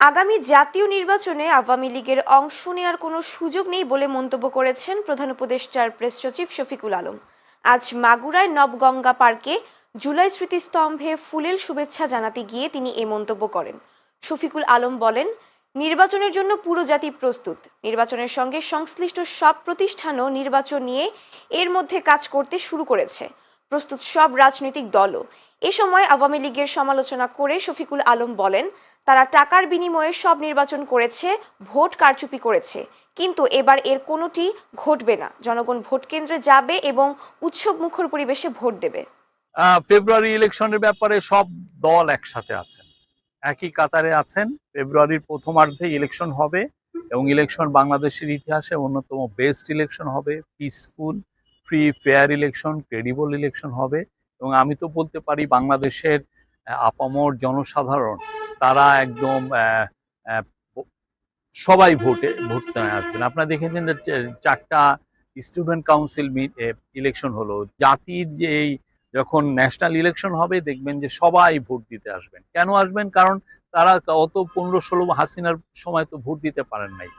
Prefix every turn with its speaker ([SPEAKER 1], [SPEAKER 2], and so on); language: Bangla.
[SPEAKER 1] আগামী জাতীয় নির্বাচনে আওয়ামী লীগের অংশ নেওয়ার কোনো সুযোগ নেই বলে মন্তব্য করেছেন প্রধান উপদেষ্টার প্রেস সচিব শফিকুল আলম। আজ মাগুরায় নবগঙ্গা পার্কে জুলাই স্মৃতিস্তম্ভে ফুলেল শুভেচ্ছা জানাতে গিয়ে তিনি এ মন্তব্য করেন। শফিকুল আলম বলেন, নির্বাচনের জন্য পুরো জাতি প্রস্তুত। নির্বাচনের সঙ্গে সংশ্লিষ্ট সব প্রতিষ্ঠানও নির্বাচন নিয়ে এর মধ্যে কাজ করতে শুরু করেছে। প্রস্তুত সব রাজনৈতিক দলও। এ সময় আওয়ামী লীগের সমালোচনা করে শফিকুল আলম বলেন তারা টাকার বিনিময়ে সব নির্বাচন করেছে, ভোট কারচুপি করেছে। কিন্তু এবার এর কোনোটি ঘটবে না। জনগণ ভোট কেন্দ্রে যাবে এবং উৎসব মুখর পরিবেশে ভোট দেবে।
[SPEAKER 2] ফেব্রুয়ারি ইলেকশনের ব্যাপারে সব দল একসাথে আছেন। একই কাতারে আছেন। ফেব্রুয়ারির প্রথমার্ধে ইলেকশন হবে এবং ইলেকশন বাংলাদেশের ইতিহাসে অন্যতম বেস্ট ইলেকশন হবে। Peaceful, free, fair election, credible election হবে। এবং আমি তো বলতে পারি, বাংলাদেশের আপামর জনসাধারণ তারা একদম সবাই ভোটে, ভোট আসবেন আপনারা দেখেছেন যে চারটা স্টুডেন্ট কাউন্সিল ইলেকশন হলো। জাতির যে এই যখন ন্যাশনাল ইলেকশন হবে, দেখবেন যে সবাই ভোট দিতে আসবেন। কেন আসবেন? কারণ তারা অত পনেরো ষোলো হাসিনার সময় তো ভোট দিতে পারেন নাই।